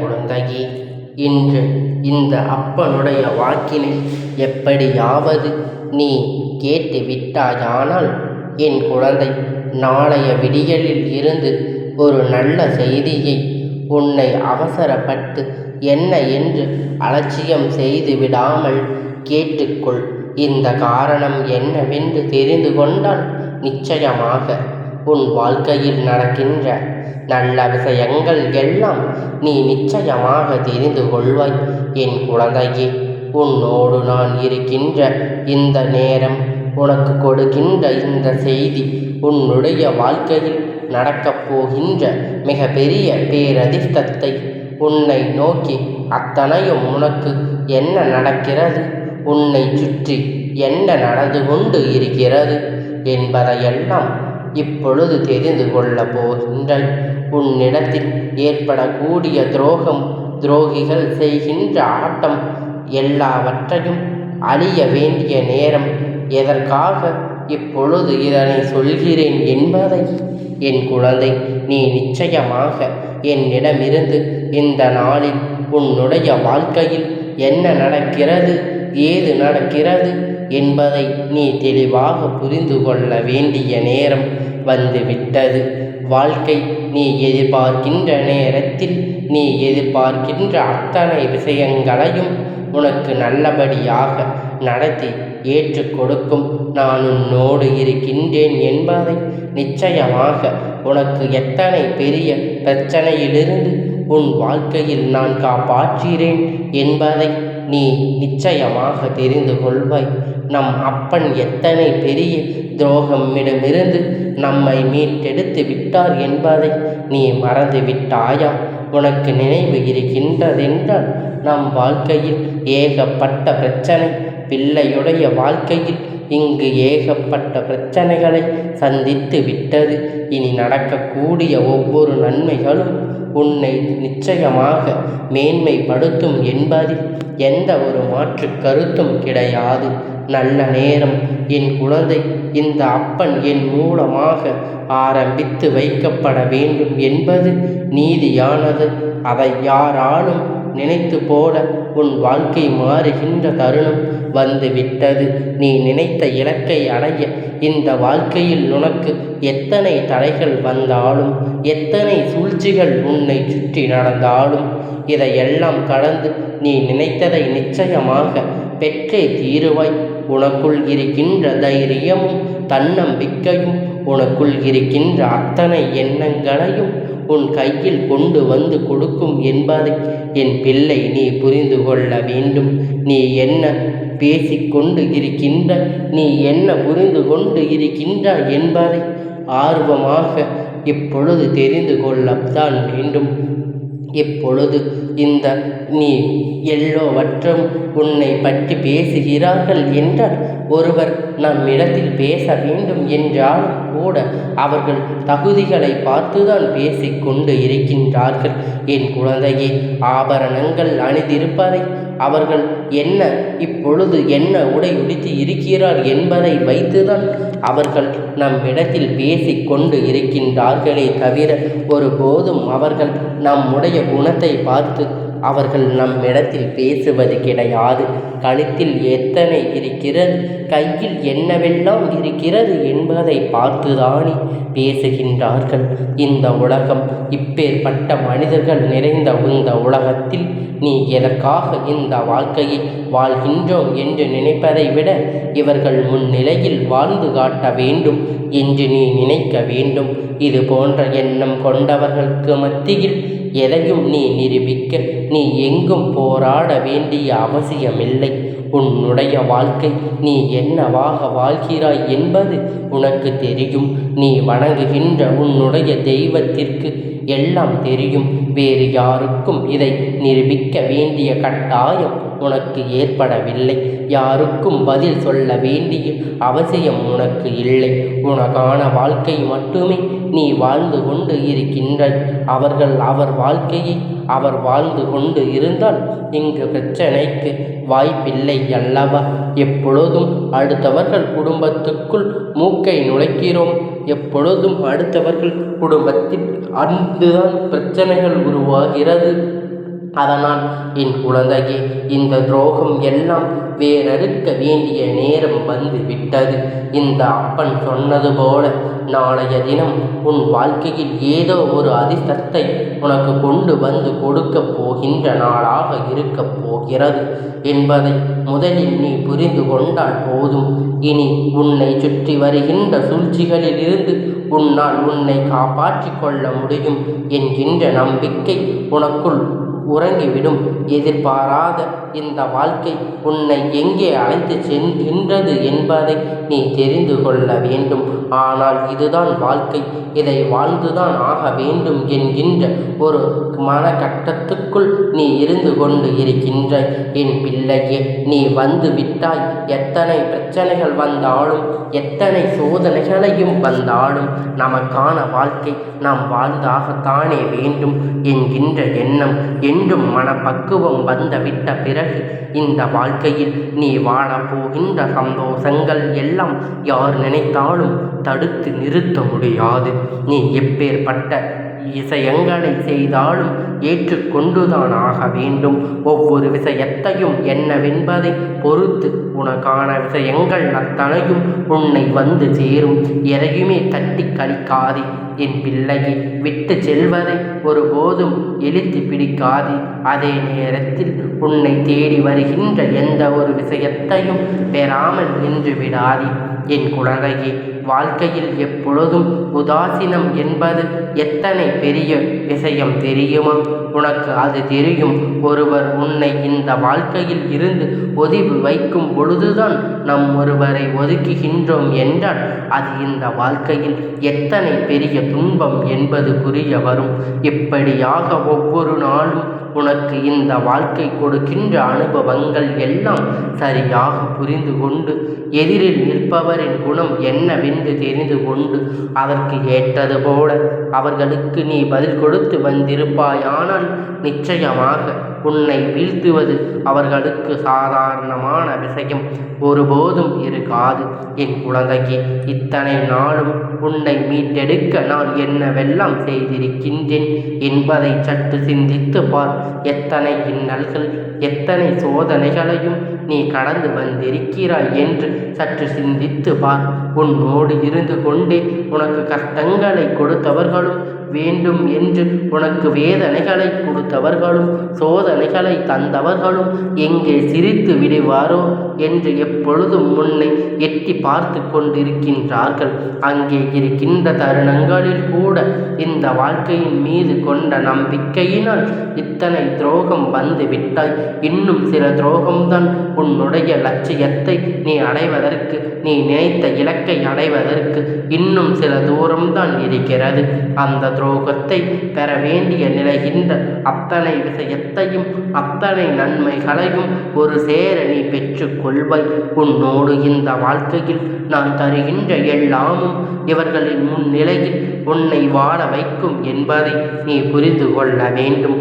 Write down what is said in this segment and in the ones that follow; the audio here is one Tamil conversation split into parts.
குழந்தையே இன்று இந்த அப்பனுடைய வாக்கினை எப்படியாவது நீ கேட்டு விட்டாயானால் என் குழந்தை நாளைய விடியலில் இருந்து ஒரு நல்ல செய்தியை உன்னை அவசரப்பட்டு என்ன என்று அலட்சியம் செய்து விடாமல் கேட்டுக்கொள். இந்த காரணம் என்னவென்று தெரிந்து கொண்டால் நிச்சயமாக உன் வாழ்க்கையில் நடக்கின்ற நல்ல விஷயங்கள் எல்லாம் நீ நிச்சயமாக தெரிந்து கொள்வாய். என் குழந்தையே உன்னோடு நான் இருக்கின்ற இந்த நேரம் உனக்கு கொடுக்கின்ற இந்த செய்தி உன்னுடைய வாழ்க்கையில் நடக்கப் போகின்ற மிகப்பெரிய பேரதிர்ஷ்டத்தை உன்னை நோக்கி அத்தனையும் உனக்கு என்ன நடக்கிறது? உன்னை சுற்றி என்ன நடந்து கொண்டு இருக்கிறது என்பதையெல்லாம் இப்பொழுது தெரிந்து கொள்ள போகின்றாய் உன்னிடத்தில் ஏற்படக்கூடிய துரோகம் துரோகிகள் செய்கின்ற ஆட்டம் எல்லாவற்றையும் அழிய வேண்டிய நேரம். எதற்காக இப்பொழுது இதனை சொல்கிறேன் என்பதை என் குழந்தை நீ நிச்சயமாக என்னிடமிருந்து இந்த நாளில் உன்னுடைய வாழ்க்கையில் என்ன நடக்கிறது ஏது நடக்கிறது என்பதை நீ தெளிவாக புரிந்து கொள்ள வேண்டிய நேரம் வந்துவிட்டது. வாழ்க்கை நீ எதிர்பார்க்கின்ற நேரத்தில் நீ எதிர்பார்க்கின்ற அத்தனை விஷயங்களையும் உனக்கு நல்லபடியாக நடத்தி ஏற்றுக் கொடுக்கும். நான் உன்னோடு இருக்கின்றேன் என்பதை நிச்சயமாக உனக்கு எத்தனை பெரிய பிரச்சனையிலிருந்து உன் வாழ்க்கையில் நான் காப்பாற்றுகிறேன் என்பதை நீ நிச்சயமாக தெரிந்து கொள்வாய். நம் அப்பன் எத்தனை பெரிய துரோகமிடமிருந்து நம்மை மீட்டெடுத்து விட்டார் என்பதை நீ மறந்து விட்டாயா? உனக்கு நினைவு இருக்கின்றதென்றால் நம் வாழ்க்கையில் ஏகப்பட்ட பிரச்சனை பிள்ளையுடைய வாழ்க்கையில் இங்கு ஏகப்பட்ட பிரச்சனைகளை சந்தித்து விட்டது. இனி நடக்கக்கூடிய ஒவ்வொரு நன்மைகளும் உன்னை நிச்சயமாக மேன்மைப்படுத்தும் என்பதில் எந்த ஒரு மாற்று கருத்தும் கிடையாது. நல்ல நேரம் என் குழந்தை இந்த அப்பன் என் மூலமாக ஆரம்பித்து வைக்கப்பட வேண்டும் என்பது நீதியானது. அதை யாராலும் நினைத்து போல உன் வாழ்க்கை மாறுகின்ற தருணம் வந்து விட்டது. நீ நினைத்த இலக்கை அடைய இந்த வாழ்க்கையில் உனக்கு எத்தனை தடைகள் வந்தாலும் எத்தனை சூழ்ச்சிகள் உன்னை சுற்றி நடந்தாலும் இதையெல்லாம் கடந்து நீ நினைத்ததை நிச்சயமாக பெற்றே தீருவாய். உனக்குள் இருக்கின்ற தைரியமும் தன்னம்பிக்கையும் உனக்குள் இருக்கின்ற அத்தனை எண்ணங்களையும் உன் கையில் கொண்டு வந்து கொடுக்கும் என்பதை என் பிள்ளை நீ புரிந்து கொள்ள வேண்டும். நீ என்ன பேசிக்கொண்டு இருக்கின்ற நீ என்ன புரிந்து கொண்டு இருக்கின்றாய் என்பதை ஆர்வமாக இப்பொழுது தெரிந்து கொள்ளத்தான் வேண்டும். இப்பொழுது இந்த நீ எல்லோவற்றும் உன்னை பற்றி பேசுகிறார்கள் என்றால் ஒருவர் நம்மிடத்தில் பேச வேண்டும் என்றாலும் கூட அவர்கள் தகுதிகளை பார்த்துதான் பேசிக்கொண்டு இருக்கின்றார்கள். என் குழந்தையே ஆபரணங்கள் அணிந்திருப்பதை அவர்கள் என்ன இப்பொழுது என்ன உடை உடுத்தி இருக்கிறார் என்பதை வைத்துதான் அவர்கள் நம்மிடத்தில் பேசி கொண்டு இருக்கின்றார்களே தவிர ஒருபோதும் அவர்கள் நம்முடைய குணத்தை பார்த்து அவர்கள் நம்மிடத்தில் பேசுவது கிடையாது. கழுத்தில் எத்தனை இருக்கிறது? கையில் என்னவெல்லாம் இருக்கிறது என்பதை பார்த்துதானே பேசுகின்றார்கள். இந்த உலகம் இப்பேற்பட்ட மனிதர்கள் நிறைந்த இந்த உலகத்தில் நீ எதற்காக இந்த வாழ்க்கையை வாழ்கின்றோம் என்று நினைப்பதை விட இவர்கள் முன்னிலையில் வாழ்ந்து காட்ட வேண்டும் என்று நீ நினைக்க வேண்டும். இது போன்ற எண்ணம் கொண்டவர்களுக்கு மத்தியில் எதையும் நீ நிரூபிக்க நீ எங்கும் போராட வேண்டிய அவசியமில்லை. உன்னுடைய வாழ்க்கை நீ என்னவாக வாழ்கிறாய் என்பது உனக்கு தெரியும். நீ வணங்குகின்ற உன்னுடைய தெய்வத்திற்கு எல்லாம் தெரியும். வேறு யாருக்கும் இதை நிரூபிக்க வேண்டிய கட்டாயம் உனக்கு ஏற்படவில்லை. யாருக்கும் பதில் சொல்ல வேண்டிய அவசியம் உனக்கு இல்லை. உனக்கான வாழ்க்கை மட்டுமே நீ வாழ்ந்து கொண்டு இருக்கின்றாய் அவர்கள் அவர் வாழ்க்கையை அவர் வாழ்ந்து கொண்டு இருந்தால் இங்கு பிரச்சனைக்கு வாய்ப்பில்லை அல்லவா? எப்பொழுதும் அடுத்தவர்கள் குடும்பத்துக்குள் மூக்கை நுழைக்கிறோம். எப்பொழுதும் அடுத்தவர்கள் குடும்பத்தில் அன்றுதான் பிரச்சனைகள் உருவாகிறது. அதனால் என் குழந்தையே இந்த துரோகம் எல்லாம் வேறறுக்க வேண்டிய நேரம் வந்து விட்டது. இந்த அப்பன் சொன்னது போல நாளைய தினம் உன் வாழ்க்கையில் ஏதோ ஒரு அதிர்ஷ்டத்தை உனக்கு கொண்டு வந்து கொடுக்கப் போகின்ற நாளாக இருக்கப் போகிறது என்பதை முதலில் நீ புரிந்து கொண்டால் போதும். இனி உன்னை சுற்றி வருகின்ற சூழ்ச்சிகளிலிருந்து உன்னால் உன்னை காப்பாற்றிக் கொள்ள முடியும் என்கின்ற நம்பிக்கை உனக்குள் உறங்கிவிடும். எதிர்பாராத இந்த வாழ்க்கை உன்னை எங்கே அழைத்து செல்கின்றது என்பதை நீ தெரிந்து கொள்ள வேண்டும். ஆனால் இதுதான் வாழ்க்கை. இதை வாழ்ந்துதான் ஆக வேண்டும் என்கின்ற ஒரு மனக்கட்டத்துக்குள் நீ இருந்து கொண்டு இருக்கின்ற என் பிள்ளையே நீ வந்து விட்டாய். எத்தனை பிரச்சனைகள் வந்தாலும் எத்தனை சோதனைகளையும் வந்தாலும் நமக்கான வாழ்க்கை நாம் வாழ்ந்தாகத்தானே வேண்டும் என்கின்ற எண்ணம் என்றும் மனப்பக்குவம் வந்துவிட்ட பிறகு இந்த வாழ்க்கையில் நீ வாழப்போகின்ற சந்தோஷங்கள் எல்லாம் யார் நினைத்தாலும் தடுத்து நிறுத்த முடியாது. நீ எப்பேற்பட்ட விஷயங்களை செய்தாலும் ஏற்றுக்கொண்டுதான் ஆக வேண்டும். ஒவ்வொரு விஷயத்தையும் என்னவென்பதை பொறுத்து உனக்கான விஷயங்கள் அத்தனையும் உன்னை வந்து சேரும். எதையுமே தட்டி கழிக்காதே. என் பிள்ளையை விட்டு செல்வதை ஒருபோதும் எழுத்து பிடிக்காது. அதே நேரத்தில் உன்னை தேடி வருகின்ற எந்த ஒரு விஷயத்தையும் பெறாமல் நின்று விடாதே. என் குழந்தையே வாழ்க்கையில் எப்பொழுதும் உதாசீனம் என்பது எத்தனை பெரிய விஷயம் தெரியுமா? உனக்கு அது தெரியும். ஒருவர் உன்னை இந்த வாழ்க்கையில் இருந்து ஒதுவு வைக்கும் பொழுதுதான் நம் ஒருவரை ஒதுக்குகின்றோம் என்றால் அது இந்த வாழ்க்கையில் எத்தனை பெரிய துன்பம் என்பது புரிய வரும். இப்படியாக ஒவ்வொரு நாளும் உனக்கு இந்த வாழ்க்கை கொடுக்கின்ற அனுபவங்கள் எல்லாம் சரியாக புரிந்து கொண்டு எதிரில் நிற்பவரின் குணம் என்னவென்று தெரிந்து கொண்டு அதற்கு ஏற்றது போல அவர்களுக்கு நீ பதில் கொடுத்து வந்திருப்பாயானால் நிச்சயமாக உன்னை வீழ்த்துவது அவர்களுக்கு சாதாரணமான விஷயம். ஒருபோதும் இருக்காது. என் குழந்தைக்கு இத்தனை நாளும் உன்னை மீட்டெடுக்க நான் என்னவெல்லாம் செய்திருக்கின்றேன் என்பதை சற்று சிந்தித்து பார். எத்தனை இன்னல்கள் எத்தனை சோதனைகளையும் நீ கடந்து வந்திருக்கிறாய் என்று சற்று சிந்தித்து பார். உன்னோடு இருந்து கொண்டே உனக்கு கஷ்டங்களை கொடுத்தவர்களும் வேண்டும் என்று உனக்கு வேதனைகளை கொடுத்தவர்களும் சோதனைகளை தந்தவர்களும் எங்கே சிரித்து விடுவாரோ என்று எப்பொழுதும் முன்னை எட்டி பார்த்து கொண்டிருக்கின்றார்கள். அங்கே இருக்கின்ற தருணங்களில் கூட இந்த வாழ்க்கையின் மீது கொண்ட நம்பிக்கையினால் இத்தனை துரோகம் வந்து விட்டாய். இன்னும் சில துரோகம்தான் உன்னுடைய லட்சியத்தை நீ அடைவதற்கு நீ நினைத்த இலக்கை அடைவதற்கு இன்னும் சில தூரம்தான் இருக்கிறது. அந்த துரோகத்தை பெற வேண்டிய நிலைகின்ற அத்தனை விஷயத்தையும் அத்தனை நன்மைகளையும் ஒரு சேர நீ பெற்றுக்கொள்வாய் உன்னோடு இந்த வாழ்க்கையில் நான் தருகின்ற எல்லாமும் இவர்களின் முன்னிலையில் உன்னை வாழ வைக்கும் என்பதை நீ புரிந்து கொள்ள வேண்டும்.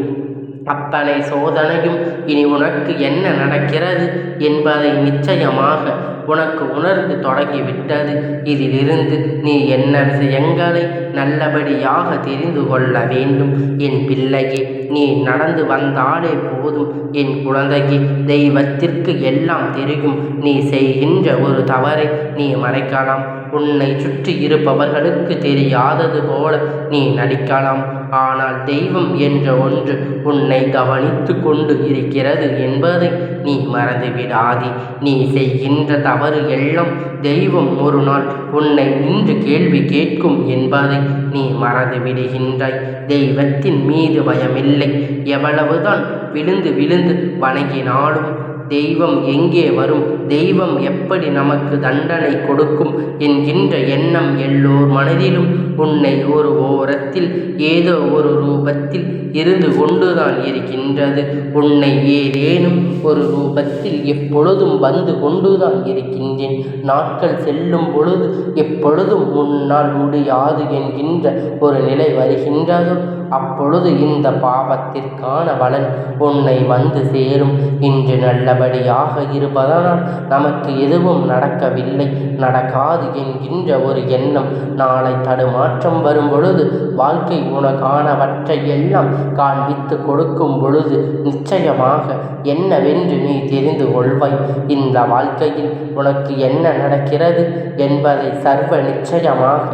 அத்தனை சோதனையும் இனி உனக்கு என்ன நடக்கிறது என்பதை நிச்சயமாக உனக்கு உணர்ந்து தொடங்கிவிட்டது. இதிலிருந்து நீ என்ன எங்களை நல்லபடியாக தெரிந்து கொள்ள வேண்டும். என் பிள்ளையே நீ நடந்து வந்தாலே போதும். என் குழந்தைக்கு தெய்வத்திற்கு எல்லாம் தெரியும். நீ செய்கின்ற ஒரு தவறை நீ மறைக்கலாம். உன்னை சுற்றி இருப்பவர்களுக்கு தெரியாதது போல நீ நடிக்கலாம். ஆனால் தெய்வம் என்ற ஒன்று உன்னை கவனித்து கொண்டு இருக்கிறது என்பதை நீ மறந்துவிடாதே. நீ செய்கின்ற தவறு எல்லாம் தெய்வம் ஒரு நாள் உன்னை நின்று கேள்வி கேட்கும் என்பதை நீ மறந்து விடுகின்றாய் தெய்வத்தின் மீது பயமில்லை. எவ்வளவுதான் விழுந்து விழுந்து வணங்கினாலும் தெய்வம் எங்கே வரும்? தெய்வம் எப்படி நமக்கு தண்டனை கொடுக்கும் என்கின்ற எண்ணம் எல்லோர் மனதிலும் உன்னை ஒரு ஓரத்தில் ஏதோ ஒரு ரூபத்தில் இருந்து கொண்டுதான் இருக்கின்றது. உன்னை ஏதேனும் ஒரு ரூபத்தில் எப்பொழுதும் வந்து கொண்டுதான் இருக்கின்றேன். நாட்கள் செல்லும் பொழுது எப்பொழுதும் உன்னால் முடியாது என்கின்ற ஒரு நிலை வருகின்றதோ அப்பொழுது இந்த பாவத்திற்கான பலன் உன்னை வந்து சேரும். இன்று நல்லபடியாக இருப்பதனால் நமக்கு எதுவும் நடக்கவில்லை. நடக்காது என்கின்ற ஒரு எண்ணம் நாளை தடுமாற்றம் வரும் பொழுது வாழ்க்கை உனக்கானவற்றை எல்லாம் காண்பித்து கொடுக்கும் பொழுது நிச்சயமாக என்னவென்று நீ தெரிந்து கொள்வாய். இந்த வாழ்க்கையில் உனக்கு என்ன நடக்கிறது என்பதை சர்வ நிச்சயமாக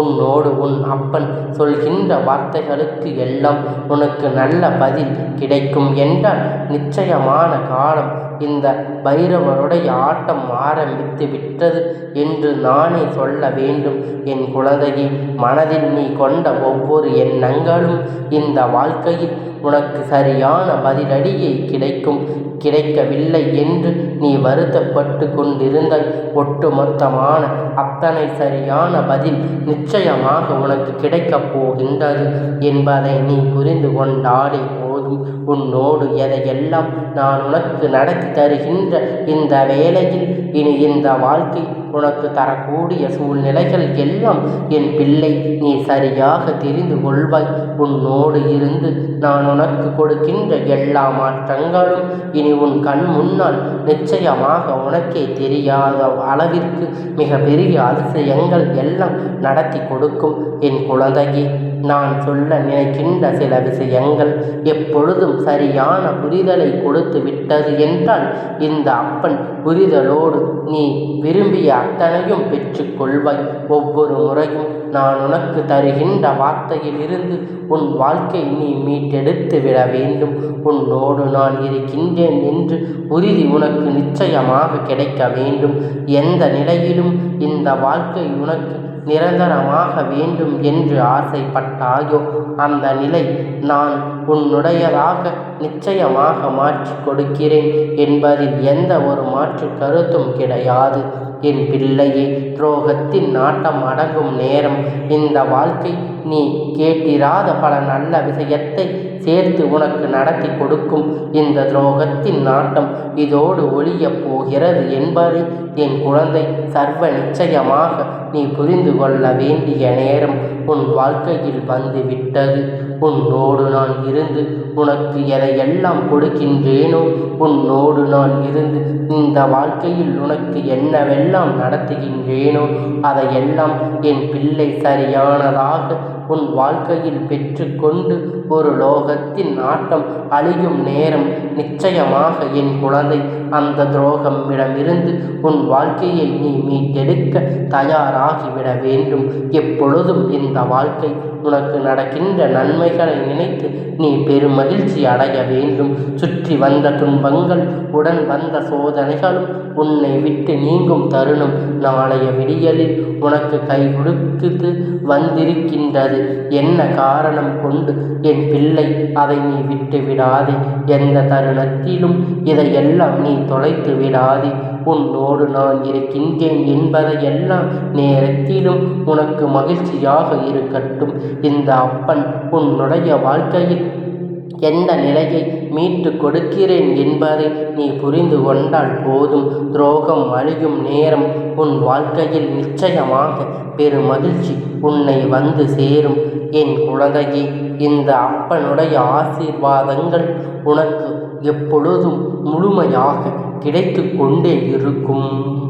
உன்னோடு உன் அப்பன் சொல்கின்ற வார்த்தைகளுக்கு எல்லாம் உனக்கு நல்ல பதில் கிடைக்கும் என்றால் நிச்சயமான காலம் இந்த பைரவருடைய ஆட்டம் ஆரம்பித்து விட்டது என்று நானே சொல்ல வேண்டும். என் குழந்தையை மனதில் நீ கொண்ட ஒவ்வொரு எண்ணங்களும் இந்த வாழ்க்கையில் உனக்கு சரியான பதிலடியை கிடைக்கும். கிடைக்கவில்லை என்று நீ வருத்தப்பட்டு கொண்டிருந்த ஒட்டுமொத்தமான அத்தனை சரியான பதில் நிச்சயமாக உனக்கு கிடைக்கப் போகின்றது என்பதை நீ புரிந்து கொண்டாலே போதும். உன்னோடு எதையெல்லாம் நான் உனக்கு நடக்க தருகின்ற இந்த வேளையில் இனி இந்த வாழ்க்கை உனக்கு தரக்கூடிய சூழ்நிலைகள் எல்லாம் என் பிள்ளை நீ சரியாக தெரிந்து கொள்வாய். உன்னோடு இருந்து நான் உனக்கு கொடுக்கின்ற எல்லா மாற்றங்களும் இனி உன் கண் முன்னால் நிச்சயமாக உனக்கே தெரியாத அளவிற்கு மிக பெரிய அதிசயங்கள் எல்லாம் நடத்தி கொடுக்கும். என் குழந்தையே நான் சொல்ல நினைக்கின்ற சில விஷயங்கள் எப்பொழுதும் சரியான புரிதலை கொடுத்து விட்டது என்றால் இந்த அப்பன் புரிதலோடு நீ விரும்பிய அத்தனையும் பெற்றுக்கொள்வாய் ஒவ்வொரு முறையும் நான் உனக்கு தருகின்ற வார்த்தையிலிருந்து உன் வாழ்க்கை நீ மீட்டெடுத்து விட வேண்டும். உன்னோடு நான் இருக்கின்றேன் என்று உறுதி உனக்கு நிச்சயமாக கிடைக்க வேண்டும். எந்த நிலையிலும் இந்த வாழ்க்கை உனக்கு நிரந்தரமாக வேண்டும் என்று ஆசைப்பட்டாயோ? அந்த நிலை நான் உன்னுடையதாக நிச்சயமாக மாற்றி கொடுக்கிறேன் என்பதில் எந்த ஒரு மாற்று கருத்தும் கிடையாது. என் பிள்ளையே துரோகத்தின் நாட்டம் அடங்கும் நேரம். இந்த வாழ்க்கை நீ கேட்டிராத பல நல்ல விஷயத்தை சேர்த்து உனக்கு நடத்தி கொடுக்கும் இந்த துரோகத்தின் நாட்டம் இதோடு ஒழியப் போகிறது என்பதை என் குழந்தை சர்வ நிச்சயமாக நீ புரிந்து கொள்ள வேண்டிய நேரம் உன் வாழ்க்கையில் வந்து விட்டது. உன்னோடு நான் இருந்து உனக்கு எதையெல்லாம் கொடுக்கின்றேனோ உன்னோடு நான் இருந்து இந்த வாழ்க்கையில் உனக்கு என்னவெல்லாம் நடத்துகின்றேனோ அதையெல்லாம் என் பிள்ளை சரியானதாக உன் வாழ்க்கையில் பெற்றுக்கொண்டு ஒரு லோகத்தின் ஆட்டம் அழியும் நேரம் நிச்சயமாக என் குழந்தை. அந்த துரோகமிடமிருந்து உன் வாழ்க்கையை நீ மீட்டெடுக்க தயாராகிவிட வேண்டும். எப்பொழுதும் இந்த வாழ்க்கை உனக்கு நடக்கின்ற நன்மைகளை நினைத்து நீ பெரும் மகிழ்ச்சி அடைய வேண்டும். சுற்றி வந்த துன்பங்கள் உடன் வந்த சோதனைகளும் உன்னை விட்டு நீங்கும் தருணம் நாளைய விடியலில் உனக்கு கை கொடுத்து வந்திருக்கின்றது. என்ன காரணம் கொண்டு என் பிள்ளை அதை நீ விட்டு விடாதே? எந்த தருணத்திலும் இதையெல்லாம் நீ தொலைத்து விடாதே. உன்னோடு நான் இருக்கின்றேன் என்பதை எல்லாம் நேரத்திலும் உனக்கு மகிழ்ச்சியாக இருக்கட்டும். இந்த அப்பன் உன்னுடைய வாழ்க்கையில் எந்த நிலையை மீட்டு கொடுக்கிறேன் என்பதை நீ புரிந்து கொண்டால் போதும். துரோகம் அழியும் நேரம் உன் வாழ்க்கையில் நிச்சயமாக பெருமகிழ்ச்சி உன்னை வந்து சேரும். என் குழந்தையே இந்த அப்பனுடைய ஆசீர்வாதங்கள் உனக்கு எப்பொழுதும் முழுமையாக கிடைத்து கொண்டே இருக்கும்.